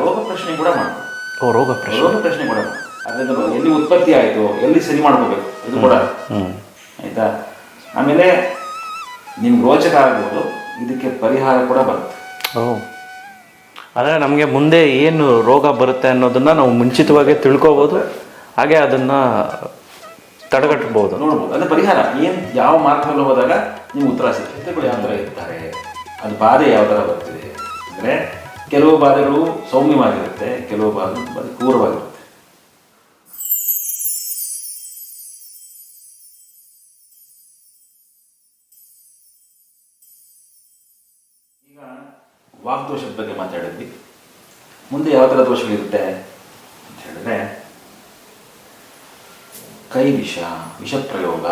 ರೋಗ ಪ್ರಶ್ನೆ ಕೂಡ ಮಾಡ್ಬೋದು ಓ ರೋಗ ಪ್ರಶ್ನೆ ರೋಗ ಪ್ರಶ್ನೆ ಕೂಡ ಅದರಿಂದ ಎಲ್ಲಿ ಉತ್ಪತ್ತಿ ಆಯಿತು ಎಲ್ಲಿ ಸರಿ ಮಾಡ್ಕೋಬೇಕು ಇದು ಕೂಡ ಆಯಿತಾ ಆಯ್ತಾ? ಆಮೇಲೆ ನಿಮ್ಗೆ ರೋಚಕ ಆಗ್ಬೋದು ಇದಕ್ಕೆ ಪರಿಹಾರ ಕೂಡ ಬರುತ್ತೆ. ಓ. ಅಂದರೆ ನಮಗೆ ಮುಂದೆ ಏನು ರೋಗ ಬರುತ್ತೆ ಅನ್ನೋದನ್ನು ನಾವು ಮುಂಚಿತವಾಗಿ ತಿಳ್ಕೊಬೋದು ಹಾಗೆ ಅದನ್ನು ತಡೆಗಟ್ಟಬಹುದು ನೋಡ್ಬೋದು. ಅಂದರೆ ಪರಿಹಾರ ಏನು ಯಾವ ಮಾರ್ಗದಲ್ಲಿ ಹೋದಾಗ ನೀವು ಉತ್ತರ ಸಿಗುತ್ತೆ ಯಾವ ಥರ ಇರ್ತಾರೆ ಅದು ಬಾಧೆ ಯಾವ ಥರ ಬರ್ತಿದೆ? ಅಂದರೆ ಕೆಲವು ಬಾಧೆಗಳು ಸೌಮ್ಯವಾಗಿರುತ್ತೆ ಕೆಲವು ಬಾಧೆ ಬಾಧೆ ಕ್ರೂರವಾಗಿರುತ್ತೆ. ಈಗ ವಾಗ್ದೋಷದ ಬಗ್ಗೆ ಮಾತಾಡಿದ್ವಿ. ಮುಂದೆ ಯಾವ ಥರ ದೋಷಗಳಿರುತ್ತೆ ಅಂತ ಹೇಳಿದ್ರೆ ಕೈ ವಿಷ ವಿಷ ಪ್ರಯೋಗ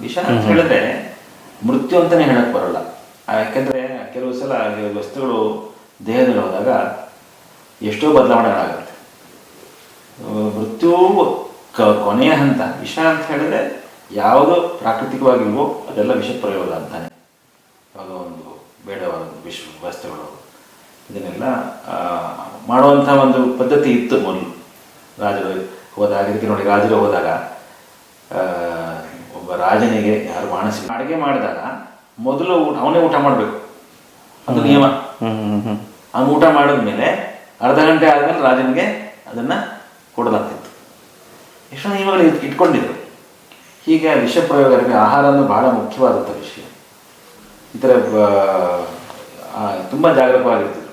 ವಿಷ ಅಂತ ಹೇಳಿದ್ರೆ ಮೃತ್ಯು ಅಂತಾನೆ ಹೇಳಕ್ ಬರಲ್ಲ. ಯಾಕೆಂದ್ರೆ ಕೆಲವು ಸಲ ವಸ್ತುಗಳು ದೇಹದಲ್ಲಿ ಹೋದಾಗ ಎಷ್ಟೋ ಬದಲಾವಣೆಗಳಾಗುತ್ತೆ. ಮೃತ್ಯು ಕ- ಕೊನೆಯ ಹಂತ ವಿಷ ಅಂತ ಹೇಳಿದ್ರೆ ಯಾವುದು ಪ್ರಾಕೃತಿಕವಾಗಿಲ್ವೋ ಅದೆಲ್ಲ ವಿಷ ಪ್ರಯೋಗ ಅಂತಾನೆ. ಯಾವುದೋ ಒಂದು ಬೇಡವಾದ ವಿಷ ವಸ್ತುಗಳು ಇದನ್ನೆಲ್ಲ ಮಾಡುವಂಥ ಒಂದು ಪದ್ಧತಿ ಇತ್ತು ಮೊದಲು. ರಾಜರು ಹೋದಾಗ ಇದಕ್ಕೆ ನೋಡಿ ರಾಜರು ಹೋದಾಗ ಒಬ್ಬ ರಾಜನಿಗೆ ಯಾರು ಮಾನಸಿ ಅಡುಗೆ ಮಾಡಿದಾಗ ಮೊದಲು ಊಟ ಅವನೇ ಊಟ ಮಾಡಬೇಕು. ಅದು ನಿಯಮ. ಹ್ಮ್ ಊಟ ಮಾಡಿದ ಮೇಲೆ ಅರ್ಧ ಗಂಟೆ ಆದಮೇಲೆ ರಾಜನಿಗೆ ಅದನ್ನು ಕೊಡಲಾಗ್ತಿತ್ತು. ಎಷ್ಟು ನಿಯಮಗಳು ಇಟ್- ಇಟ್ಕೊಂಡಿದ್ರು. ಹೀಗೆ ವಿಷ ಪ್ರಯೋಗಕ್ಕೆ ಆಹಾರ ಬಹಳ ಮುಖ್ಯವಾದಂಥ ವಿಷಯ. ಈ ಥರ ತುಂಬ ಜಾಗರೂಕವಾಗಿರ್ತಿದ್ರು.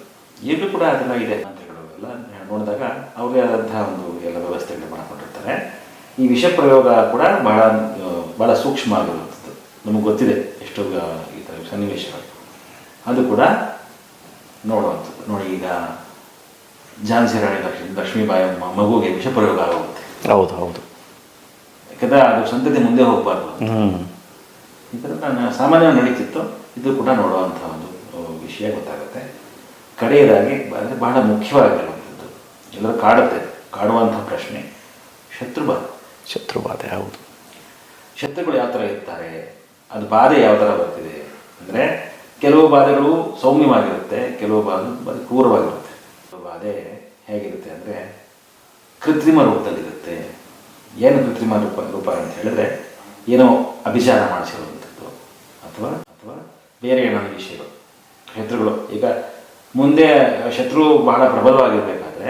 ಈಗಲೂ ಕೂಡ ಅದೆಲ್ಲ ಇದೆ ಅಂತ ಹೇಳೋದೆಲ್ಲ. ನೋಡಿದಾಗ ಅವ್ರಿಗೆ ಆದಂತಹ ಒಂದು ಎಲ್ಲ ವ್ಯವಸ್ಥೆಗಳು ಮಾಡಿಕೊಂಡಿರ್ತಾರೆ. ಈ ವಿಷ ಪ್ರಯೋಗ ಕೂಡ ಬಹಳ ಆ, ಬಹಳ ಸೂಕ್ಷ್ಮ ಆಗಿರುವಂಥದ್ದು. ನಮಗೆ ಗೊತ್ತಿದೆ ಎಷ್ಟೋ ಆ, ಈ ಥರ ಸನ್ನಿವೇಶಗಳು. ಅದು ಕೂಡ ನೋಡುವಂಥದ್ದು ನೋಡಿ ಈಗ ಝಾನ್ಸಿ ರಾಣಿ ಲಕ್ಷ್ಮಿ ಲಕ್ಷ್ಮೀಬಾಯಿ ಮಗುಗೆ ವಿಷ ಪ್ರಯೋಗ ಆಗುತ್ತೆ ಹೌದು ಹೌದು. ಯಾಕಂದ್ರೆ ಅದು ಸಂತತಿ ಮುಂದೆ ಹೋಗಬಾರ್ದು ಹ್ಮ್. ಈ ಥರ ನಾನು ಸಾಮಾನ್ಯವಾಗಿ ನಡೀತಿತ್ತು. ಇದು ಕೂಡ ನೋಡುವಂಥ ಒಂದು ವಿಷಯ ಗೊತ್ತಾಗುತ್ತೆ. ಕಡೆಯದಾಗಿ ಅಂದರೆ ಬಹಳ ಮುಖ್ಯವಾಗಿರುವಂಥದ್ದು. ಎಲ್ಲರೂ ಕಾಡುತ್ತೆ ಕಾಡುವಂಥ ಪ್ರಶ್ನೆ. ಶತ್ರುಬಾಧೆ. ಶತ್ರುಬಾಧೆ ಹೌದು. ಶತ್ರುಗಳು ಯಾವ ಥರ ಇರ್ತಾರೆ? ಅದು ಬಾಧೆ ಯಾವ ಥರ ಬರ್ತಿದೆ? ಅಂದರೆ ಕೆಲವು ಬಾಧೆಗಳು ಸೌಮ್ಯವಾಗಿರುತ್ತೆ, ಕೆಲವು ಬಾಧೆ ಬಾಧೆ ಕ್ರೂರವಾಗಿರುತ್ತೆ. ಬಾಧೆ ಹೇಗಿರುತ್ತೆ ಅಂದರೆ ಕೃತ್ರಿಮ ರೂಪದಲ್ಲಿರುತ್ತೆ. ಏನು ಕೃತ್ರಿಮ ರೂಪ ರೂಪ ಅಂತ ಹೇಳಿದ್ರೆ ಏನೋ ಅಭಿಚಾರ ಮಾಡಿಸಿರುವಂಥದ್ದು ಅಥವಾ ಅಥವಾ ಬೇರೆ ಏನಾದರೂ ವಿಷಯಗಳು, ಶತ್ರುಗಳು. ಈಗ ಮುಂದೆ ಶತ್ರು ಬಹಳ ಪ್ರಬಲವಾಗಿರಬೇಕಾದ್ರೆ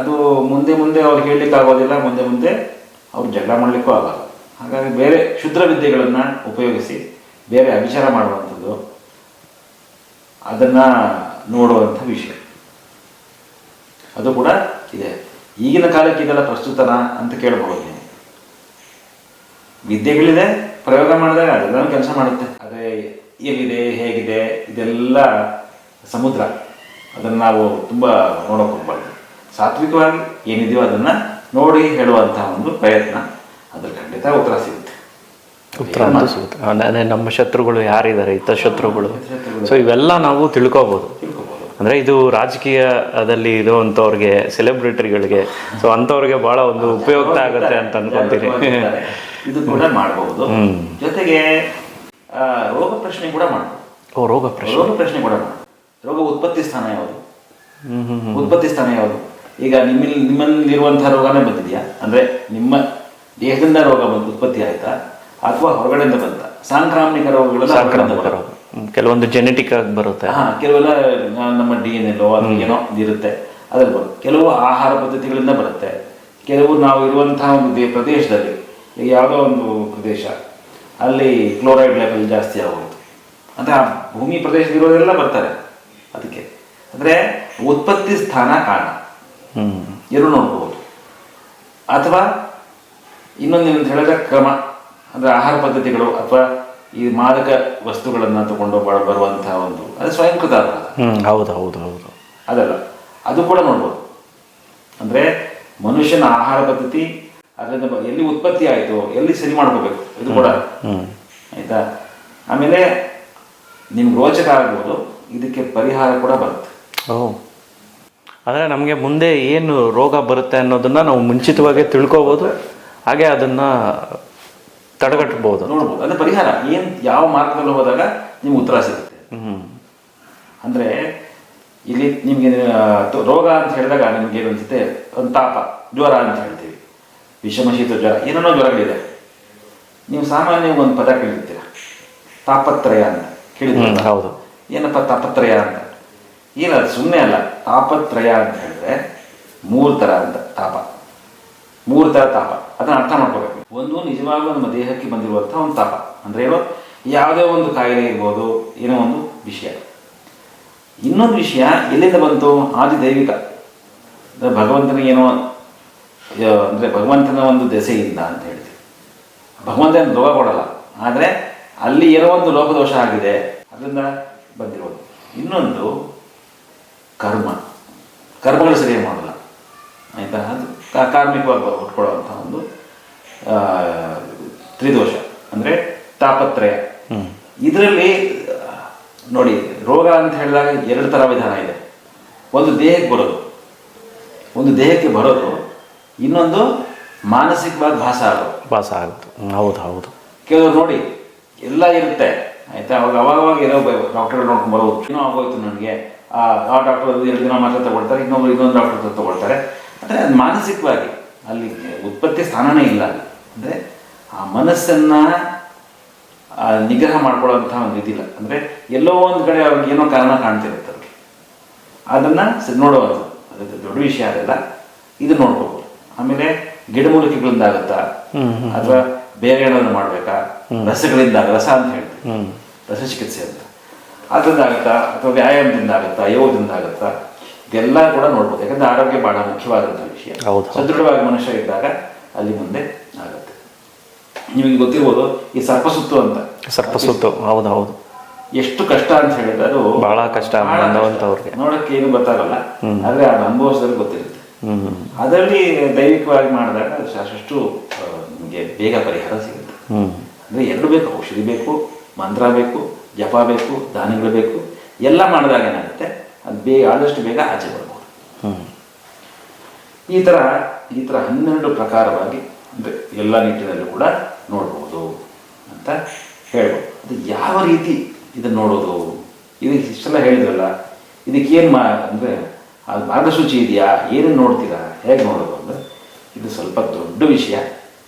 ಅದು ಮುಂದೆ ಮುಂದೆ ಅವ್ರು ಹೇಳಲಿಕ್ಕೆ ಆಗೋದಿಲ್ಲ, ಮುಂದೆ ಮುಂದೆ ಅವ್ರು ಜಗಳ ಮಾಡಲಿಕ್ಕೂ ಆಗಲ್ಲ. ಹಾಗಾಗಿ ಬೇರೆ ಕ್ಷುದ್ರ ವಿದ್ಯೆಗಳನ್ನು ಉಪಯೋಗಿಸಿ ಬೇರೆ ಅಭಿಚಾರ ಮಾಡುವಂಥದ್ದು ಅದನ್ನು ನೋಡುವಂಥ ವಿಷಯ. ಅದು ಕೂಡ ಇದೆ. ಈಗಿನ ಕಾಲಕ್ಕೆ ಇದೆಲ್ಲ ಪ್ರಸ್ತುತನ ಅಂತ ಕೇಳಬಹುದು ವಿದ್ಯೆಗಳಿದೆ, ಪ್ರಯೋಗ ಮಾಡಿದಾಗ ಅದೆಲ್ಲ ಕೆಲಸ ಮಾಡುತ್ತೆ. ಅದೇ ಎಲ್ಲಿದೆ, ಹೇಗಿದೆ, ಇದೆಲ್ಲ ಸಮುದ್ರ. ಅದನ್ನು ನಾವು ತುಂಬ ನೋಡೋಕೆ ಹೋಗ್ಬಾರ್ದು. ಸಾತ್ವಿಕವಾಗಿ ಏನಿದೆಯೋ ಅದನ್ನು ನೋಡಿ ಹೇಳುವಂತಹ ಒಂದು ಪ್ರಯತ್ನ. ಅದ್ರ ಖಂಡಿತ ಉತ್ತರ ಸಿಗುತ್ತೆ ಉತ್ತರ ಅಂತೂ ಸಿಗುತ್ತೆ ಅದೇ ನಮ್ಮ ಶತ್ರುಗಳು ಯಾರಿದ್ದಾರೆ? ಇತರ ಶತ್ರುಗಳು. ಸೊ ಇವೆಲ್ಲ ನಾವು ತಿಳ್ಕೊಬೋದು. ಅಂದ್ರೆ ಇದು ರಾಜಕೀಯದಲ್ಲಿ ಇರುವಂತವ್ರಿಗೆ ಸೆಲೆಬ್ರಿಟಿಗಳಿಗೆ ಸೊ ಅಂಥವ್ರಿಗೆ ಬಹಳ ಒಂದು ಉಪಯುಕ್ತ ಆಗುತ್ತೆ ಅಂತ ಅನ್ಕೊಂತೀನಿ. ಇದು ಕೂಡ ಮಾಡಬಹುದು ಜೊತೆಗೆ ಆ, ರೋಗ ಪ್ರಶ್ನೆ ಕೂಡ ಮಾಡಬಹುದು ಓ ರೋಗ ಪ್ರಶ್ನೆ. ರೋಗ ಪ್ರಶ್ನೆ ಕೂಡ ರೋಗ ಉತ್ಪತ್ತಿ ಸ್ಥಾನ ಯಾವುದು? ಹ್ಮ್ ಹ್ಮ್ ಹ್ಮ್. ಉತ್ಪತ್ತಿ ಸ್ಥಾನ ಯಾವುದು? ಈಗ ನಿಮ್ಮಲ್ಲಿ ನಿಮ್ಮಲ್ಲಿರುವಂತಹ ರೋಗನೇ ಬಂದಿದೆಯಾ? ಅಂದ್ರೆ ನಿಮ್ಮ ದೇಹದಿಂದ ರೋಗ ಬಂದು ಉತ್ಪತ್ತಿ ಆಯ್ತಾ? ಅಥವಾ ಹೊರಗಡೆಯಿಂದ ಬಂತ ಸಾಂಕ್ರಾಮಿಕ ರೋಗಗಳು ಸಾಂಕ್ರಾಮಿಕ ರೋಗ. ಕೆಲವೊಂದು ಜೆನೆಟಿಕ್ ಆಗಿ ಬರುತ್ತೆ. ಹಾ ಕೆಲವೆಲ್ಲ ನಮ್ಮ ಡಿ ಎನ್ ಎಲ್ಲೋ ಅದು ಏನೋ ಇರುತ್ತೆ. ಅದ್ರಲ್ಲಿ ಬರುತ್ತೆ. ಕೆಲವು ಆಹಾರ ಪದ್ಧತಿಗಳಿಂದ ಬರುತ್ತೆ. ಕೆಲವು ನಾವು ಇರುವಂತಹ ಒಂದು ಪ್ರದೇಶದಲ್ಲಿ ಯಾವುದೋ ಒಂದು ಪ್ರದೇಶ ಅಲ್ಲಿ ಕ್ಲೋರೈಡ್ ಲೆವೆಲ್ ಜಾಸ್ತಿ ಆಗೋದು. ಅಂತ ಭೂಮಿ ಪ್ರದೇಶದಲ್ಲಿರೋರೆಲ್ಲ ಬರ್ತಾರೆ ಅದಕ್ಕೆ. ಅಂದರೆ ಉತ್ಪತ್ತಿ ಸ್ಥಾನ ಕಾರಣ. ಎರಡು ನೋಡ್ಬೋದು. ಅಥವಾ ಇನ್ನೊಂದು ಏನಂತ ಹೇಳಿದ್ರೆ ಕ್ರಮ. ಅಂದರೆ ಆಹಾರ ಪದ್ಧತಿಗಳು ಅಥವಾ ಈ ಮಾದಕ ವಸ್ತುಗಳನ್ನು ತಗೊಂಡು ಬರುವಂತಹ ಒಂದು ಅದು ಸ್ವಯಂಕೃತ ಹ್ಮ್ ಹೌದು ಹೌದು ಹೌದು. ಅದಲ್ಲ ಅದು ಕೂಡ ನೋಡ್ಬೋದು. ಅಂದರೆ ಮನುಷ್ಯನ ಆಹಾರ ಪದ್ಧತಿ ಅದರಿಂದ ಎಲ್ಲಿ ಉತ್ಪತ್ತಿ ಆಯಿತು ಎಲ್ಲಿ ಸರಿ ಮಾಡ್ಕೋಬೇಕು ಇದು ಕೂಡ. ಆಯಿತಾ? ಆಮೇಲೆ ನಿಮ್ಗೆ ರೋಚಕ ಆಗ್ಬೋದು ಇದಕ್ಕೆ ಪರಿಹಾರ ಕೂಡ ಬರುತ್ತೆ. ಓಹ್ ಅಂದರೆ ನಮಗೆ ಮುಂದೆ ಏನು ರೋಗ ಬರುತ್ತೆ ಅನ್ನೋದನ್ನ ನಾವು ಮುಂಚಿತವಾಗಿ ತಿಳ್ಕೊಬೋದು. ಹಾಗೆ ಅದನ್ನ ತಡೆಗಟ್ಟಬಹುದು. ನೋಡ್ಬೋದು. ಅಂದ್ರೆ ಪರಿಹಾರ ಏನು ಯಾವ ಮಾರ್ಗದಲ್ಲಿ ಹೋದಾಗ ನಿಮ್ಗೆ ಉತ್ತರ ಸಿಗುತ್ತೆ. ಅಂದ್ರೆ ಅಂದರೆ ಇಲ್ಲಿ ನಿಮಗೆ ರೋಗ ಅಂತ ಹೇಳಿದಾಗ ನಿಮ್ಗೆ ಏನು ಅನ್ಸುತ್ತೆ? ಒಂದು ತಾಪ ಜ್ವರ ಅಂತ ಹೇಳ್ತೀವಿ. ವಿಷಮ ಶೀತ ಜ್ವರ ಏನೇನೋ ಜ್ವರಗಳಿದೆ. ನೀವು ಸಾಮಾನ್ಯ ಒಂದು ಪದ ಕೇಳಿರ್ತೀರ. ತಾಪತ್ರಯ ಅಂತ ಕೇಳಿದ್ರೆ ಹೌದು. ಏನಪ್ಪ ತಾಪತ್ರಯ ಅಂತ? ಏನ ಸುಮ್ಮನೆ ಅಲ್ಲ. ತಾಪತ್ರಯ ಅಂತ ಹೇಳಿದ್ರೆ ಮೂರು ತರ ಅಂತ ತಾಪ. ಮೂರು ತರ ತಾಪ. ಅದನ್ನ ಅರ್ಥ ಮಾಡ್ಕೋಬೇಕು ಒಂದು ನಿಜವಾಗ್ಲೂ ನಮ್ಮ ದೇಹಕ್ಕೆ ಬಂದಿರುವಂಥ ಒಂದು ತಾಪ. ಅಂದ್ರೆ ಏನು ಯಾವುದೇ ಒಂದು ಕಾಯಿಲೆ ಇರ್ಬೋದು, ಏನೋ ಒಂದು ವಿಷಯ. ಇನ್ನೊಂದು ವಿಷಯ, ಎಲ್ಲಿಂದ ಬಂತು? ಆದಿ ದೈವಿಕ. ಅಂದ್ರೆ ಭಗವಂತನ ಏನೋ ಅಂದ್ರೆ ಭಗವಂತನ ಒಂದು ದೆಸೆಯಿಂದ ಅಂತ ಹೇಳ್ತೀವಿ. ಭಗವಂತ ರೋಗ ಕೊಡಲ್ಲ. ಆದರೆ ಅಲ್ಲಿ ಏನೋ ಒಂದು ಲೋಪದೋಷ ಆಗಿದೆ, ಅದರಿಂದ ಬಂದಿರೋದು. ಇನ್ನೊಂದು ಕರ್ಮ. ಕರ್ಮಗಳು ಸರಿಯಾಗಿ ಮಾಡಲ್ಲ. ಆಯಿತಾ? ಅದು ಕಾರ್ಮಿಕವಾಗಿ ಉಟ್ಕೊಳ್ಳುವಂಥ ತ್ರಿದೋಷ ಅಂದರೆ ತಾಪತ್ರಯ. ಇದರಲ್ಲಿ ನೋಡಿ ರೋಗ ಅಂತ ಹೇಳಿದಾಗ ಎರಡು ಥರ ವಿಧಾನ ಇದೆ. ಒಂದು ದೇಹಕ್ಕೆ ಬರೋದು. ಒಂದು ದೇಹಕ್ಕೆ ಬರೋದು. ಇನ್ನೊಂದು ಮಾನಸಿಕವಾಗಿ ಭಾಸ ಆಗೋದು. ಭಾಸ ಆಗುತ್ತೆ. ಹೌದು ಹೌದು. ಕೆಲವರು ನೋಡಿ ಎಲ್ಲ ಇರುತ್ತೆ. ಆಯ್ತಾ? ಅವಾಗ ಅವಾಗವಾಗ ಅವಾಗ ಏನೋ ಡಾಕ್ಟರ್ ನೋಡ್ಕೊಂಡು ಬರೋದು. ಏನೋ ಆಗೋಯ್ತು ನನಗೆ. ಆ ಡಾಕ್ಟರ್ ಎರಡು ದಿನ ಮಾತ್ರ ತಗೊಳ್ತಾರೆ ಇನ್ನೊಬ್ರು ಇನ್ನೊಂದು ಡಾಕ್ಟರ್ ತಗೊಳ್ತಾರೆ. ಅಂದರೆ ಅದು ಮಾನಸಿಕವಾಗಿ ಅಲ್ಲಿ ಉತ್ಪತ್ತಿ ಸ್ಥಾನನೇ ಇಲ್ಲ ಅಲ್ಲಿ. ಅಂದರೆ ಆ ಮನಸ್ಸನ್ನ ಆ, ನಿಗ್ರಹ ಮಾಡ್ಕೊಳ್ಳೋಂಥ ಒಂದು ಇದಿಲ್ಲ. ಅಂದರೆ ಎಲ್ಲೋ ಒಂದು ಕಡೆ ಅವ್ರಿಗೆ ಏನೋ ಕಾರಣ ಕಾಣ್ತಿರುತ್ತೆ ಅವ್ರಿಗೆ. ಅದನ್ನು ನೋಡುವಂಥದ್ದು. ಅದು ದೊಡ್ಡ ವಿಷಯ ಅದೆಲ್ಲ ಇದು ನೋಡ್ಕೋಬೋದು. ಆಮೇಲೆ ಗಿಡಮೂಲಿಕೆಗಳಿಂದ ಆಗುತ್ತಾ ಹ್ಮ್, ಅಥವಾ ಬೇರೆ ಏನಾದ್ರು ಮಾಡಬೇಕಾ? ರಸಗಳಿಂದ ರಸ ಅಂತ ಹೇಳ್ತೀವಿ. ರಸ ಚಿಕಿತ್ಸೆ ಅಂತ. ಅದರಿಂದ ಆಗುತ್ತಾ ಅಥವಾ ವ್ಯಾಯಾಮದಿಂದ ಆಗುತ್ತಾ ಯೋಗದಿಂದ ಆಗುತ್ತಾ ಇದೆಲ್ಲ ಕೂಡ ನೋಡ್ಬೋದು. ಯಾಕಂದ್ರೆ ಆರೋಗ್ಯ ಬಹಳ ಮುಖ್ಯವಾದಂಥ ವಿಷಯ. ಸದೃಢವಾಗಿ ಮನುಷ್ಯ ಇದ್ದಾಗ ಅಲ್ಲಿ ಮುಂದೆ ನಿಮಗೆ ಗೊತ್ತಿರ್ಬೋದು ಈ ಸರ್ಪಸುತ್ತು ಅಂತ. ಸರ್ಪಸುತ್ತು ಹೌದು ಹೌದು ಎಷ್ಟು ಕಷ್ಟ ಅಂತ ಹೇಳಿದ್ರೆ ಅದು ಬಹಳ ಕಷ್ಟ ಬಂದವಂಥವ್ರಿಗೆ. ನೋಡಕ್ಕೆ ಏನು ಗೊತ್ತಾಗಲ್ಲ. ಆದ್ರೆ ಅದು ಅನುಭವಿಸಿದ್ರೆ ಗೊತ್ತಿರುತ್ತೆ. ಅದರಲ್ಲಿ ದೈವಿಕವಾಗಿ ಮಾಡಿದಾಗ ಸಾಕಷ್ಟು ನಿಮಗೆ ಬೇಗ ಪರಿಹಾರ ಸಿಗುತ್ತೆ. ಅಂದ್ರೆ ಎರಡು ಬೇಕು ಔಷಧಿ ಬೇಕು ಮಂತ್ರ ಬೇಕು ಜಪ ಬೇಕು ದಾನಿಗಳು ಬೇಕು ಎಲ್ಲ ಮಾಡಿದಾಗ ಏನಾಗುತ್ತೆ? ಅದು ಬೇಗ ಆದಷ್ಟು ಬೇಗ ಆಚೆ ಬರ್ಬೋದು. ಹ್ಮ್. ಈ ಥರ ಈ ಥರ ಹನ್ನೆರಡು ಪ್ರಕಾರವಾಗಿ ಅಂದರೆ ಎಲ್ಲ ನಿಟ್ಟಿನಲ್ಲೂ ಕೂಡ ನೋಡ್ಬೋದು ಅಂತ ಹೇಳ್ಬೋದು. ಅದು ಯಾವ ರೀತಿ ಇದನ್ನು ನೋಡೋದು? ಇದಕ್ಕೆ ಇಷ್ಟೆಲ್ಲ ಹೇಳಿದ್ರಲ್ಲ, ಇದಕ್ಕೇನು ಮಾ, ಅಂದರೆ ಅದು ಮಾರ್ಗಸೂಚಿ ಇದೆಯಾ? ಏನೇನು ನೋಡ್ತೀರಾ? ಹೇಗೆ ನೋಡೋದು ಅಂದರೆ ಇದು ಸ್ವಲ್ಪ ದೊಡ್ಡ ವಿಷಯ.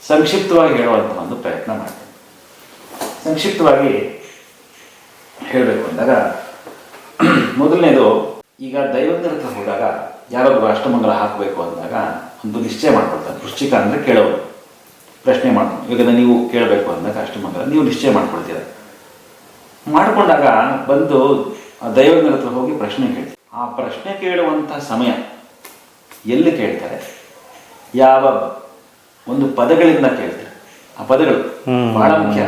ಸಂಕ್ಷಿಪ್ತವಾಗಿ ಹೇಳುವಂಥ ಒಂದು ಪ್ರಯತ್ನ ಮಾಡ್ತೀನಿ. ಸಂಕ್ಷಿಪ್ತವಾಗಿ ಹೇಳಬೇಕು ಅಂದಾಗ, ಮೊದಲನೇದು, ಈಗ ದೈವಜ್ಞರ ಹೋದಾಗ ಯಾರಾದರೂ ಅಷ್ಟಮಂಗಲ ಹಾಕಬೇಕು ಅಂದಾಗ ಒಂದು ನಿಶ್ಚಯ ಮಾಡ್ಕೊಳ್ತಾರೆ. ವೃಶ್ಚಿಕ ಅಂದರೆ ಕೇಳೋರು. ಪ್ರಶ್ನೆ ಮಾಡ್ಕೊಂಡು ಈಗ ನೀವು ಕೇಳಬೇಕು ಅಂದಾಗ ಅಷ್ಟಮಂಗಲ ನೀವು ನಿಶ್ಚಯ ಮಾಡ್ಕೊಳ್ತೀರ? ಮಾಡಿಕೊಂಡಾಗ ಬಂದು ದೈವಜ್ಞರ ಹತ್ರ ಹೋಗಿ ಪ್ರಶ್ನೆ ಕೇಳ್ತೀವಿ ಆ ಪ್ರಶ್ನೆ ಕೇಳುವಂಥ ಸಮಯ ಎಲ್ಲಿ ಕೇಳ್ತಾರೆ? ಯಾವ ಒಂದು ಪದಗಳಿಂದ ಕೇಳ್ತಾರೆ. ಆ ಪದಗಳು ಬಹಳ ಮುಖ್ಯ.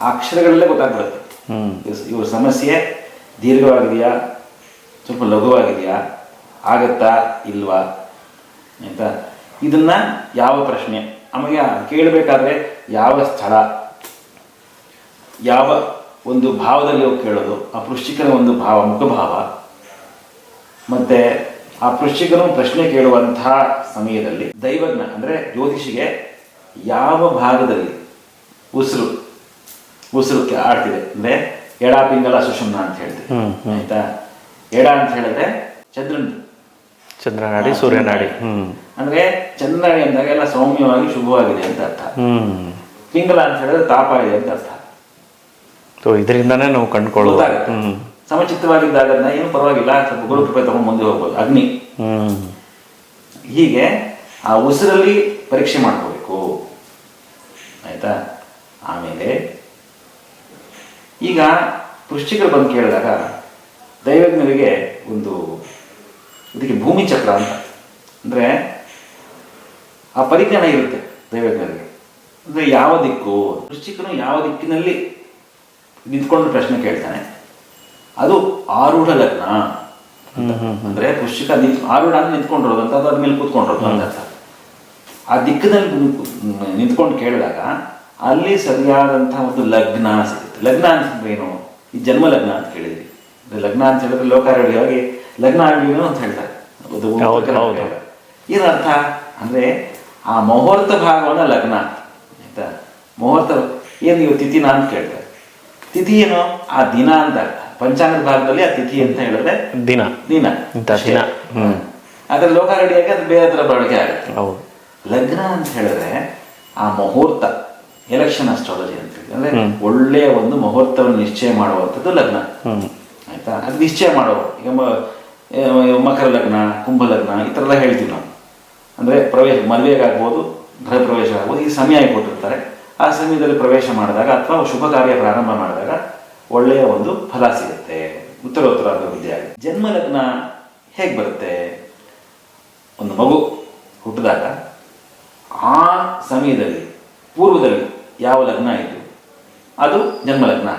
ಆ ಅಕ್ಷರಗಳಲ್ಲೇ ಗೊತ್ತಾಗ್ಬಿಡುತ್ತೆ. ಇವ್ರ ಸಮಸ್ಯೆ ದೀರ್ಘವಾಗಿದೆಯಾ? ಸ್ವಲ್ಪ ಲಘುವಾಗಿದೆಯಾ? ಆಗತ್ತಾ? ಇಲ್ವಾ? ಆಯ್ತಾ? ಇದನ್ನ ಯಾವ ಪ್ರಶ್ನೆ? ಆಮೇಲೆ ಕೇಳಬೇಕಾದ್ರೆ ಯಾವ ಸ್ಥಳ? ಯಾವ ಒಂದು ಭಾವದಲ್ಲಿ ಹೋಗಿ ಕೇಳೋದು? ಆ ಪೃಷ್ಟಿಕನ ಒಂದು ಭಾವ ಮುಖಭಾವ. ಮತ್ತೆ ಆ ಪೃಷ್ಟಿಕನು ಪ್ರಶ್ನೆ ಕೇಳುವಂತಹ ಸಮಯದಲ್ಲಿ ದೈವಜ್ಞ ಅಂದ್ರೆ ಜ್ಯೋತಿಷಿಗೆ ಯಾವ ಭಾಗದಲ್ಲಿ ಉಸಿರು ಉಸಿರು ಆಡ್ತಿದೆ? ಅಂದ್ರೆ ಎಡ ಪಿಂಗಲ ಸುಷುಮ್ನ ಅಂತ ಹೇಳ್ತೀವಿ. ಆಯ್ತಾ? ಎಡ ಅಂತ ಹೇಳಿದ್ರೆ ಚಂದ್ರನ್. ಚಂದ್ರನಾಡಿ ಸೂರ್ಯನಾಡಿ. ಹ್ಮ್. ಅಂದ್ರೆ ಚಂದ್ರ ಅಂದಾಗ ಎಲ್ಲ ಸೌಮ್ಯವಾಗಿ ಶುಭವಾಗಿದೆ ಅಂತ ಅರ್ಥ. ಪಿಂಗಲ ಅಂತ ಹೇಳಿದ್ರೆ ತಾಪ ಇದೆ ಅಂತ ಅರ್ಥ. ಸೊ ಇದರಿಂದಾನೇ ನಾವು ಕಂಡುಕೊಳ್ಳೋದು ಸಮಚಿತವಾಗಿದ್ದಾಗ ಹ್ಮ್. ಸಮಚಿತ್ತವಾಗಿದ್ದಾಗ ಏನು ಪರವಾಗಿಲ್ಲ ಸ್ವಲ್ಪ ಗುರು ಕೃಪೆ ತಗೊಂಡು ಮುಂದೆ ಹೋಗ್ಬೋದು. ಅಗ್ನಿ. ಹ್ಮ್. ಹೀಗೆ ಆ ಉಸಿರಲ್ಲಿ ಪರೀಕ್ಷೆ ಮಾಡ್ಕೋಬೇಕು. ಆಯ್ತಾ? ಆಮೇಲೆ ಈಗ ಪುಷ್ಟಿಕರು ಬಂದು ಕೇಳಿದಾಗ ದೈವಜ್ಞರಿಗೆ ಒಂದು ಇದಕ್ಕೆ ಭೂಮಿ ಚಕ್ರ ಅಂತ. ಅಂದರೆ ಆ ಪರಿಜ್ಞಾನ ಇರುತ್ತೆ ದೈವಜ್ಞರಿಗೆ ಅಂದರೆ ಯಾವ ದಿಕ್ಕು ವೃಶ್ಚಿಕನು ಯಾವ ದಿಕ್ಕಿನಲ್ಲಿ ನಿಂತ್ಕೊಂಡು ಪ್ರಶ್ನೆ ಕೇಳ್ತಾನೆ. ಅದು ಆರೂಢ ಲಗ್ನ ಅಂದ್ರೆ ವೃಶ್ಚಿಕ ನಿಂತ್ ಆರೂಢ ಅಂತ ನಿಂತ್ಕೊಂಡಿರೋದು ಅಂತ ಅದ್ರ ಮೇಲೆ ಕೂತ್ಕೊಂಡಿರೋದು ಅಂತ ಅರ್ಥ. ಆ ದಿಕ್ಕಿನಲ್ಲಿ ನಿಂತ್- ನಿಂತ್ಕೊಂಡು ಕೇಳಿದಾಗ ಅಲ್ಲಿ ಸರಿಯಾದಂತಹ ಒಂದು ಲಗ್ನ ಸಿಗುತ್ತೆ. ಲಗ್ನ ಅಂತಂದ್ರೆ ಏನು? ಈ ಜನ್ಮ ಲಗ್ನ ಅಂತ ಕೇಳಿದ್ವಿ. ಅಂದ್ರೆ ಲಗ್ನ ಅಂತ ಹೇಳಿದ್ರೆ ಲೋಕಾರೂಢಿಯಾಗಿ ಲಗ್ನ ಆಗಿವೇನೋ ಅಂತ ಹೇಳ್ತಾರೆ. ಇದರ್ಥ ಅಂದ್ರೆ ಆ ಮುಹೂರ್ತ ಭಾಗವನ್ನ ಲಗ್ನ ಆಯ್ತಾ? ಮುಹೂರ್ತ ಏನು ನೀವು ತಿಥಿನ ಅಂತ ಕೇಳ್ತಾರೆ. ತಿಥಿ ಏನು? ಆ ದಿನ ಅಂತ ಪಂಚಾಂಗದ ಭಾಗದಲ್ಲಿ ಆ ತಿಥಿ ಅಂತ ಹೇಳಿದ್ರೆ ದಿನ. ದಿನ. ದಿನ. ಅದ್ರ ಲೋಕ ರೆಡಿಯಾಗಿ ಅದು ಬೇರೆ ಥರ ಬಳಕೆ ಆಗುತ್ತೆ. ಹೌದು. ಲಗ್ನ ಅಂತ ಹೇಳಿದ್ರೆ ಆ ಮುಹೂರ್ತ ಎಲೆಕ್ಷನ್ ಅಸ್ಟ್ರಾಲಜಿ ಅಂತ ಹೇಳಿ ಅಂದ್ರೆ ಒಳ್ಳೆಯ ಒಂದು ಮುಹೂರ್ತವನ್ನು ನಿಶ್ಚಯ ಮಾಡುವಂಥದ್ದು ಲಗ್ನ. ಹ್ಮ್. ಆಯ್ತಾ? ಅದು ನಿಶ್ಚಯ ಮಾಡುವ. ಈಗ ಮಕರ ಲಗ್ನ, ಕುಂಭ ಲಗ್ನ, ಈ ಥರ ಎಲ್ಲ ಹೇಳ್ತೀವಿ ನಾವು. ಅಂದರೆ ಪ್ರವೇಶ ಮದುವೆಗಾಗ್ಬೋದು ಗೃಹ ಪ್ರವೇಶ ಆಗ್ಬೋದು, ಈ ಸಮಯ ಕೊಟ್ಟಿರ್ತಾರೆ ಆ ಸಮಯದಲ್ಲಿ ಪ್ರವೇಶ ಮಾಡಿದಾಗ ಅಥವಾ ಶುಭ ಕಾರ್ಯ ಪ್ರಾರಂಭ ಮಾಡಿದಾಗ ಒಳ್ಳೆಯ ಒಂದು ಫಲ ಸಿಗುತ್ತೆ. ಉತ್ತರೋತ್ತರ ವಿದ್ಯೆ ಜನ್ಮ ಲಗ್ನ ಹೇಗೆ ಬರುತ್ತೆ? ಒಂದು ಮಗು ಹುಟ್ಟಿದಾಗ ಆ ಸಮಯದಲ್ಲಿ, ಪೂರ್ವದಲ್ಲಿ ಯಾವ ಲಗ್ನ ಇತ್ತು ಅದು ಜನ್ಮ ಲಗ್ನ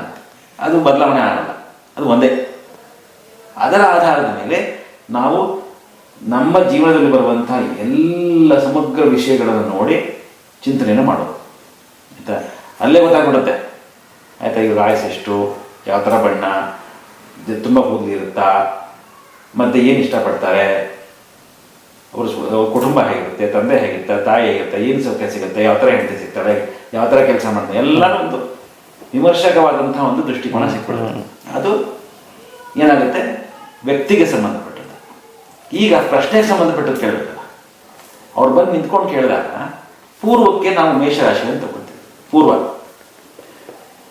ಅದು ಬದಲಾವಣೆ ಆಗಲ್ಲ. ಅದು ಒಂದೇ. ಅದರ ಆಧಾರದ ಮೇಲೆ ನಾವು ನಮ್ಮ ಜೀವನದಲ್ಲಿ ಬರುವಂತಹ ಎಲ್ಲ ಸಮಗ್ರ ವಿಷಯಗಳನ್ನು ನೋಡಿ ಚಿಂತನೆಯನ್ನು ಮಾಡೋದು. ಆಯ್ತಾ? ಅಲ್ಲೇ ಗೊತ್ತಾಗ್ಬಿಡುತ್ತೆ. ಆಯ್ತಾ? ಇವ್ರ ಆಯಸ್ಸು ಎಷ್ಟು ಯಾವ ಥರ ಬಣ್ಣ ತುಂಬ ಕೂದಲು ಇರುತ್ತಾ ಮತ್ತೆ ಏನು ಇಷ್ಟಪಡ್ತಾರೆ? ಅವರು ಕುಟುಂಬ ಹೇಗಿರುತ್ತೆ ತಂದೆ ಹೇಗಿರುತ್ತೆ ತಾಯಿ ಹೇಗಿರುತ್ತೆ ಏನು ಸೌಖ್ಯ ಸಿಗುತ್ತೆ ಯಾವ ಥರ ಹೆಂಡತಿ ಸಿಗ್ತಾರೆ ಯಾವ ಥರ ಕೆಲಸ ಮಾಡ್ತಾರೆ ಎಲ್ಲನೂ ಒಂದು ವಿಮರ್ಶಕವಾದಂತಹ ಒಂದು ದೃಷ್ಟಿಕೋನ ಸಿಕ್ಬಿಡುತ್ತೆ ಅದು ಏನಾಗುತ್ತೆ? ವ್ಯಕ್ತಿಗೆ ಸಂಬಂಧಪಟ್ಟದ್ದು. ಈಗ ಪ್ರಶ್ನೆಗೆ ಸಂಬಂಧಪಟ್ಟದ್ದು ಕೇಳಬೇಕಲ್ಲ ಅವ್ರು ಬಂದು ನಿಂತ್ಕೊಂಡು ಕೇಳಿದಾಗ ಪೂರ್ವಕ್ಕೆ ನಾವು ಮೇಷರಾಶಿ ಅಂತ ತಗೊಳ್ತೀವಿ. ಪೂರ್ವ.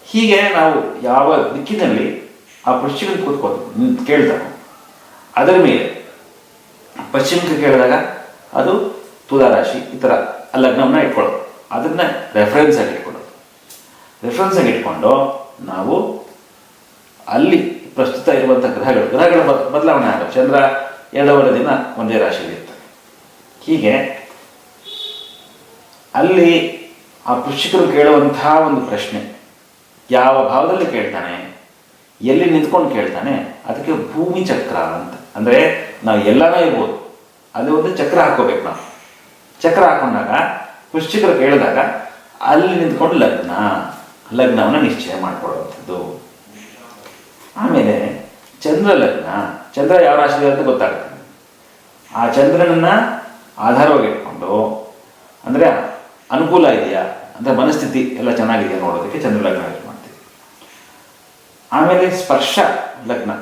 ಹೀಗೆ ನಾವು ಯಾವ ದಿಕ್ಕಿನಲ್ಲಿ ಆ ಪಶ್ಚಿಮಕ್ಕೆ ಕೂತ್ಕೊಂಡು ಕೇಳ್ತಾವ ಅದರ ಮೇಲೆ ಪಶ್ಚಿಮಕ್ಕೆ ಕೇಳಿದಾಗ ಅದು ತುಲಾರಾಶಿ ಈ ಥರ ಲಗ್ನವನ್ನ ಇಟ್ಕೊಳ್ಳೋದು. ಅದನ್ನ ರೆಫರೆನ್ಸ್ ಆಗಿ ಇಟ್ಕೊಳ್ಳೋದು. ರೆಫರೆನ್ಸ್ ಆಗಿ ಇಟ್ಕೊಂಡು ನಾವು ಅಲ್ಲಿ ಪ್ರಸ್ತುತ ಇರುವಂಥ ಗ್ರಹಗಳು, ಗ್ರಹಗಳ ಬದ- ಬದಲಾವಣೆ ಆಗುತ್ತೆ ಚಂದ್ರ ಎರಡೂವರೆ ದಿನ ಒಂದೇ ರಾಶಿಯಲ್ಲಿ ಇರ್ತದೆ ಹೀಗೆ ಅಲ್ಲಿ ಆ ಕೃಷಿಕರು ಕೇಳುವಂತಹ ಒಂದು ಪ್ರಶ್ನೆ, ಯಾವ ಭಾವದಲ್ಲಿ ಕೇಳ್ತಾನೆ, ಎಲ್ಲಿ ನಿಂತ್ಕೊಂಡು ಕೇಳ್ತಾನೆ, ಅದಕ್ಕೆ ಭೂಮಿ ಚಕ್ರ ಅಂತ. ಅಂದರೆ ನಾವು ಎಲ್ಲನೂ ಇರ್ಬೋದು ಅಲ್ಲಿ ಒಂದು ಚಕ್ರ ಹಾಕೋಬೇಕು ನಾವು. ಚಕ್ರ ಹಾಕೊಂಡಾಗ ಕೃಷಿಕರು ಕೇಳಿದಾಗ ಅಲ್ಲಿ ನಿಂತ್ಕೊಂಡು ಲಗ್ನ, ಲಗ್ನವನ್ನು ನಿಶ್ಚಯ ಮಾಡ್ಕೊಳ್ಳುವಂಥದ್ದು. ಆಮೇಲೆ ಚಂದ್ರ ಲಗ್ನ ಚಂದ್ರ ಯಾವ ರಾಶಿ ಅಂತ ಗೊತ್ತಾಗುತ್ತೆ. ಆ ಚಂದ್ರನನ್ನ ಆಧಾರವಾಗಿ ಇಟ್ಕೊಂಡು ಅಂದರೆ ಅನುಕೂಲ ಇದೆಯಾ ಅಂದರೆ ಮನಸ್ಥಿತಿ ಎಲ್ಲ ಚೆನ್ನಾಗಿದೆಯಾ ನೋಡೋದಕ್ಕೆ ಚಂದ್ರ ಲಗ್ನ ಯೂಸ್ ಮಾಡ್ತೀವಿ. ಆಮೇಲೆ ಸ್ಪರ್ಶ ಲಗ್ನ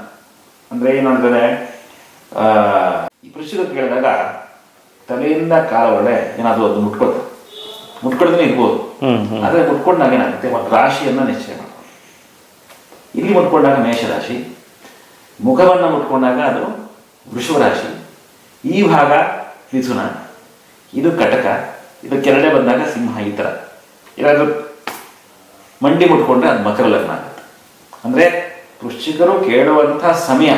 ಅಂದರೆ ಏನಂದರೆ ಈ ಪುರುಷರು ಕೇಳಿದಾಗ ತಲೆಯಿಂದ ಕಾಲೊಳಗೆ ಏನಾದರೂ ಒಂದು ಮುಟ್ಕೊಳ್ತಾರೆ ಮುಟ್ಕೊಳ್ದೇ ಇರ್ಬೋದು. ಆದ್ರೆ ಮುಟ್ಕೊಂಡಾಗ ಏನಾಗುತ್ತೆ? ಒಂದು ರಾಶಿಯನ್ನು ನಿಶ್ಚಯ ಮಾಡ್ಕೊಂಡು ಇಲ್ಲಿ ಮುಟ್ಕೊಂಡಾಗ ಮೇಷರಾಶಿ ಮುಖವನ್ನು ಮುಟ್ಕೊಂಡಾಗ ಅದು ವೃಷಭರಾಶಿ. ಈ ಭಾಗ ಮಿಥುನ ಇದು ಕಟಕ ಇದು ಕೆರಡೆ ಬಂದಾಗ ಸಿಂಹ ಈ ಥರ ಏನಾದರೂ ಮಂಡಿ ಮುಟ್ಕೊಂಡ್ರೆ ಅದು ಮಕರ ಲಗ್ನ ಆಗುತ್ತೆ. ಅಂದರೆ ವೃಶ್ಚಿಕರು ಕೇಳುವಂಥ ಸಮಯ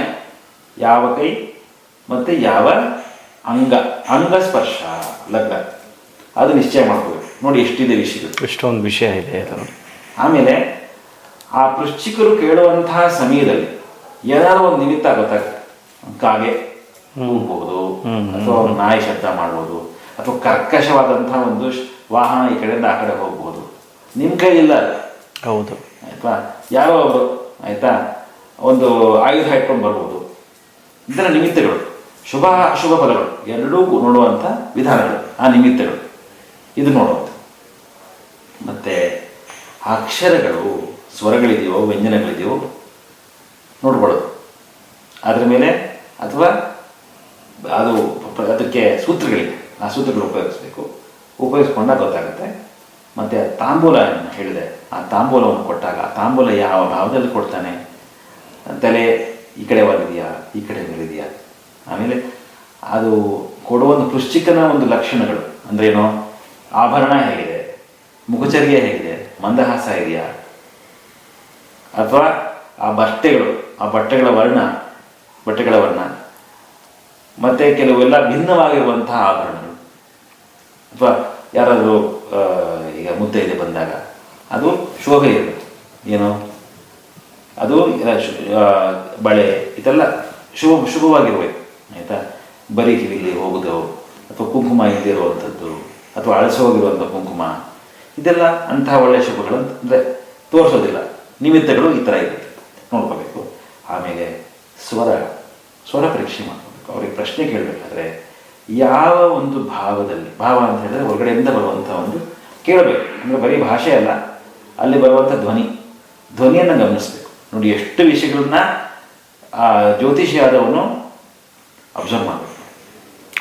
ಯಾವ ಕೈ ಮತ್ತು ಯಾವ ಅಂಗ ಅಂಗ ಸ್ಪರ್ಶ ಲಗ್ನ. ಅದು ನಿಶ್ಚಯ ಮಾಡ್ಕೋಬೇಕು. ನೋಡಿ ಎಷ್ಟಿದೆ ವಿಷಯ ಎಷ್ಟೊಂದು ವಿಷಯ ಇದೆ ಆಮೇಲೆ ಆ ವೃಶ್ಚಿಕರು ಕೇಳುವಂತಹ ಸಮಯದಲ್ಲಿ ಏನಾದ್ರು ಒಂದು ನಿಮಿತ್ತ ಗೊತ್ತಾಗುತ್ತೆ. ಕಾಗೆ ಹೋಗ್ಬೋದು ಹ್ಮ್, ಅಥವಾ ನಾಯಿ ಶಬ್ದ ಮಾಡ್ಬೋದು ಅಥವಾ ಕರ್ಕಶವಾದಂತಹ ಒಂದು ವಾಹನ ಈ ಕಡೆಯಿಂದ ಆ ಕಡೆ ಹೋಗ್ಬೋದು. ನಿಮ್ಮ ಕೈ ಇಲ್ಲ ಹೌದು. ಆಯ್ತಾ? ಯಾರೋ ಅವರು ಆಯ್ತಾ? ಒಂದು ಆಯುಧ ಇಟ್ಕೊಂಡು ಬರ್ಬೋದು. ಇದರ ನಿಮಿತ್ತಗಳು ಶುಭ ಅಶುಭ ಫಲಗಳು ಎರಡೂ ನೋಡುವಂಥ ವಿಧಾನಗಳು ಆ ನಿಮಿತ್ತಗಳು. ಇದು ನೋಡುವಂಥ ಮತ್ತೆ ಅಕ್ಷರಗಳು ಸ್ವರಗಳಿದೆಯೋ, ವ್ಯಂಜನಗಳಿದೆಯೋ ನೋಡ್ಕೊಳ್ಳೋದು. ಅದರ ಮೇಲೆ ಅಥವಾ ಅದು ಅದಕ್ಕೆ ಸೂತ್ರಗಳಿವೆ ಆ ಸೂತ್ರಗಳು ಉಪಯೋಗಿಸ್ಬೇಕು. ಉಪಯೋಗಿಸ್ಕೊಂಡಾಗ ಗೊತ್ತಾಗುತ್ತೆ. ಮತ್ತು ತಾಂಬೂಲ ಹೇಳಿದೆ? ಆ ತಾಂಬೂಲವನ್ನು ಕೊಟ್ಟಾಗ, ಆ ತಾಂಬೂಲ ಯಾವ ಭಾವದಲ್ಲಿ ಕೊಡ್ತಾನೆ? ತಲೆ ಈ ಕಡೆ ಒಳಗಿದೆಯಾ ಈ ಕಡೆ ಒಳಗಿದೆಯಾ ಆಮೇಲೆ ಅದು ಕೊಡುವ ಒಂದು ಪುಷ್ಟಿಕನ ಒಂದು ಲಕ್ಷಣಗಳು. ಅಂದ್ರೇನು? ಆಭರಣ ಹೇಗಿದೆ? ಮುಖಚರ್ಯ ಹೇಗಿದೆ? ಮಂದಹಾಸ ಇದೆಯಾ? ಅಥವಾ ಆ ಬಟ್ಟೆಗಳು, ಆ ಬಟ್ಟೆಗಳ ವರ್ಣ ಬಟ್ಟೆಗಳ ವರ್ಣ. ಮತ್ತೆ ಕೆಲವೆಲ್ಲ ಭಿನ್ನವಾಗಿರುವಂತಹ ಆಭರಣಗಳು. ಅಥವಾ ಯಾರಾದರೂ ಈಗ ಈಗ ಇದೆ ಬಂದಾಗ, ಅದು ಶೋಭೆ ಇರುತ್ತೆ. ಏನು? ಅದು ಬಳೆ, ಇದೆಲ್ಲ ಶುಭ, ಶುಭವಾಗಿರ್ಬೇಕು, ಆಯಿತಾ? ಬರೀ ಕಿವಿಲಿ ಹೋಗೋದು, ಅಥವಾ ಕುಂಕುಮ ಇಲ್ಲಿರುವಂಥದ್ದು ಅಥವಾ ಅಳಸೋಗಿರುವಂಥ ಕುಂಕುಮ, ಇದೆಲ್ಲ ಅಂತಹ ಒಳ್ಳೆಯ ಶುಭಗಳು ಅಂದರೆ ತೋರಿಸೋದಿಲ್ಲ. ನಿಮಿತ್ತಗಳು ಈ ಥರ ಇರುತ್ತೆ ನೋಡ್ಕೋಬೇಕು. ಆಮೇಲೆ ಸ್ವರ ಸ್ವರ ಪರೀಕ್ಷೆ ಮಾಡ್ಕೋಬೇಕು. ಅವ್ರಿಗೆ ಪ್ರಶ್ನೆ ಕೇಳಬೇಕಾದ್ರೆ ಯಾವ ಒಂದು ಭಾವದಲ್ಲಿ ಭಾವ ಅಂತ ಹೇಳಿದ್ರೆ ಹೊರಗಡೆಯಿಂದ ಬರುವಂಥ ಒಂದು ಕೇಳಬೇಕು. ಅಂದರೆ ಬರೀ ಭಾಷೆ ಅಲ್ಲ ಅಲ್ಲಿ ಬರುವಂಥ ಧ್ವನಿ. ಧ್ವನಿಯನ್ನು ಗಮನಿಸಬೇಕು. ನೋಡಿ ಎಷ್ಟು ವಿಷಯಗಳನ್ನ ಆ ಜ್ಯೋತಿಷಿ ಆದವನು ಅಬ್ಸರ್ವ್ ಮಾಡಬೇಕು.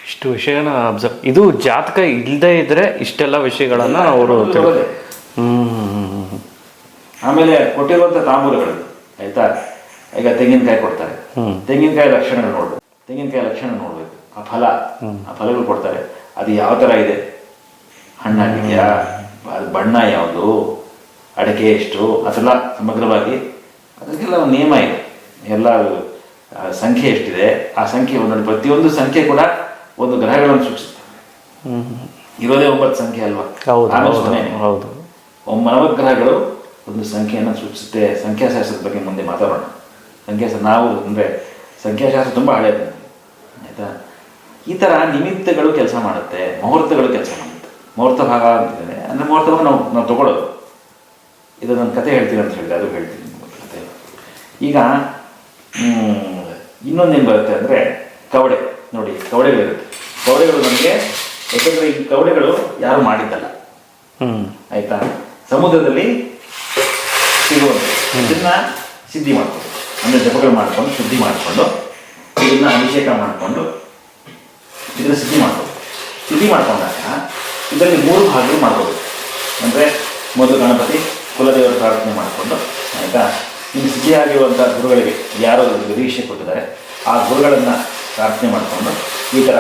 ಇಷ್ಟು ವಿಷಯನ ಅಬ್ಸರ್ವ್ ಇದು ಜಾತಕ ಇಲ್ಲದೆ ಇದ್ರೆ ಇಷ್ಟೆಲ್ಲ ವಿಷಯಗಳನ್ನು ಅವರು ಬರೋದೇ. ಆಮೇಲೆ ಕೊಟ್ಟಿರುವಂಥ ತಾಂಬೂಲಗಳು ಆಯ್ತಾ? ಈಗ ತೆಂಗಿನಕಾಯಿ ಕೊಡ್ತಾರೆ. ತೆಂಗಿನಕಾಯಿ ಲಕ್ಷಣ ನೋಡ್ಬೇಕು. ತೆಂಗಿನಕಾಯಿ ಲಕ್ಷಣ ನೋಡ್ಬೇಕು. ಆ ಫಲ ಆ ಫಲಗಳು ಕೊಡ್ತಾರೆ. ಅದು ಯಾವ ಥರ ಇದೆ? ಹಣ್ಣಾಗಿದೆಯಾ ಅದು ಬಣ್ಣ ಯಾವುದು? ಅಡಿಕೆ ಎಷ್ಟು? ಅದೆಲ್ಲ ಸಮಗ್ರವಾಗಿ ಅದಕ್ಕೆಲ್ಲ ಒಂದು ನಿಯಮ ಇದೆ. ಎಲ್ಲ ಸಂಖ್ಯೆ ಎಷ್ಟಿದೆ? ಆ ಸಂಖ್ಯೆ ಒಂದೊಂದು ಪ್ರತಿಯೊಂದು ಸಂಖ್ಯೆ ಕೂಡ ಒಂದು ಗ್ರಹಗಳನ್ನು ಸೂಚಿಸುತ್ತೆ. ಇರೋದೇ ಒಂಬತ್ತು ಸಂಖ್ಯೆ ಅಲ್ವಾ? ಹೌದು ಗ್ರಹಗಳು ಹೌದು ಒಮ್ಮ ನವಗ್ರಹಗಳು ಒಂದು ಸಂಖ್ಯೆಯನ್ನು ಸೂಚಿಸುತ್ತೆ. ಸಂಖ್ಯಾಶಾಸ್ತ್ರದ ಬಗ್ಗೆ ಮುಂದೆ ಮಾತಾಡೋಣ. ಸಂಖ್ಯಾಶಾಸ್ತ್ರ ನಾವು ಅಂದರೆ ಸಂಖ್ಯಾಶಾಸ್ತ್ರ ತುಂಬ ಹಳೆಯದು. ಆಯಿತಾ? ಈ ಥರ ನಿಮಿತ್ತಗಳು ಕೆಲಸ ಮಾಡುತ್ತೆ ಮುಹೂರ್ತಗಳು ಕೆಲಸ ಮಾಡುತ್ತೆ. ಮುಹೂರ್ತ ಭಾಗ ಅಂತಿದ್ದೇನೆ. ಅಂದರೆ ಮುಹೂರ್ತವನ್ನು ನಾವು ನಾವು ತಗೊಳ್ಳೋದು. ಇದು ನನ್ನ ಕತೆ ಹೇಳ್ತೀನಿ ಅಂತ ಹೇಳಿದೆ ಅದು ಹೇಳ್ತೀನಿ ಕತೆ. ಈಗ ಇನ್ನೊಂದೇನು ಬರುತ್ತೆ ಅಂದರೆ ಕವಡೆ. ನೋಡಿ ಕವಡೆಗಳಿರುತ್ತೆ ಕವಡೆಗಳು ನಮಗೆ ಯಾಕಂದರೆ ಈ ಕವಡೆಗಳು ಯಾರು ಮಾಡಿದ್ದಲ್ಲ. ಹ್ಞೂ ಆಯಿತಾ? ಸಮುದ್ರದಲ್ಲಿ ಸಿಗುವಂತೆ ಇದನ್ನ ಸಿದ್ಧಿ ಮಾಡ್ಕೊಂಡು. ಅಂದರೆ ಜಪಗಳು ಮಾಡ್ಕೊಂಡು ಶುದ್ಧಿ ಮಾಡಿಕೊಂಡು ಇದನ್ನ ಅಭಿಷೇಕ ಮಾಡಿಕೊಂಡು ಇದನ್ನ ಸಿದ್ಧಿ ಮಾಡ್ಕೋಬೇಕು ಸಿದ್ಧಿ ಮಾಡ್ಕೊಂಡಾಗ ಇದರಲ್ಲಿ ಮೂರು ಭಾಗಗಳು ಮಾಡ್ಕೋಬೇಕು ಅಂದರೆ ಮೊದಲು ಗಣಪತಿ ಕುಲದೇವರ ಪ್ರಾರ್ಥನೆ ಮಾಡಿಕೊಂಡು ಆಯಿತಾ? ನಿಮ್ಮ ಸಿದ್ಧಿಯಾಗಿರುವಂಥ ಗುರುಗಳಿಗೆ ಯಾರೋ ನಿರೀಕ್ಷೆ ಕೊಟ್ಟಿದ್ದಾರೆ ಆ ಗುರುಗಳನ್ನು ಪ್ರಾರ್ಥನೆ ಮಾಡಿಕೊಂಡು ಈ ಥರ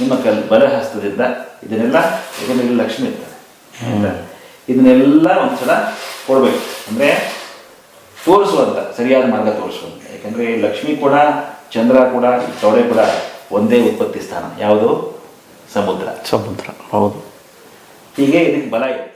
ನಿಮ್ಮ ಕಲ್ ಬಲಹಸ್ತದಿಂದ ಇದನ್ನೆಲ್ಲ ಇದನ್ನೆಲ್ಲ ಲಕ್ಷ್ಮಿ ಇರ್ತಾರೆ? ಇದನ್ನೆಲ್ಲ ಒಂದ್ಸಲ ಕೊಡ್ಬೇಕು. ಅಂದರೆ ತೋರಿಸುವಂಥ ಸರಿಯಾದ ಮಾರ್ಗ ತೋರಿಸುವಂಥ ಯಾಕಂದರೆ ಲಕ್ಷ್ಮಿ ಕೂಡ ಚಂದ್ರ ಕೂಡ ಕವಡೆ ಕೂಡ ಒಂದೇ ಉತ್ಪತ್ತಿ ಸ್ಥಾನ. ಯಾವುದು? ಸಮುದ್ರ. ಸಮುದ್ರ. ಹೌದು. ಹೀಗೆ ಇದಕ್ಕೆ ಬಲ ಇದೆ.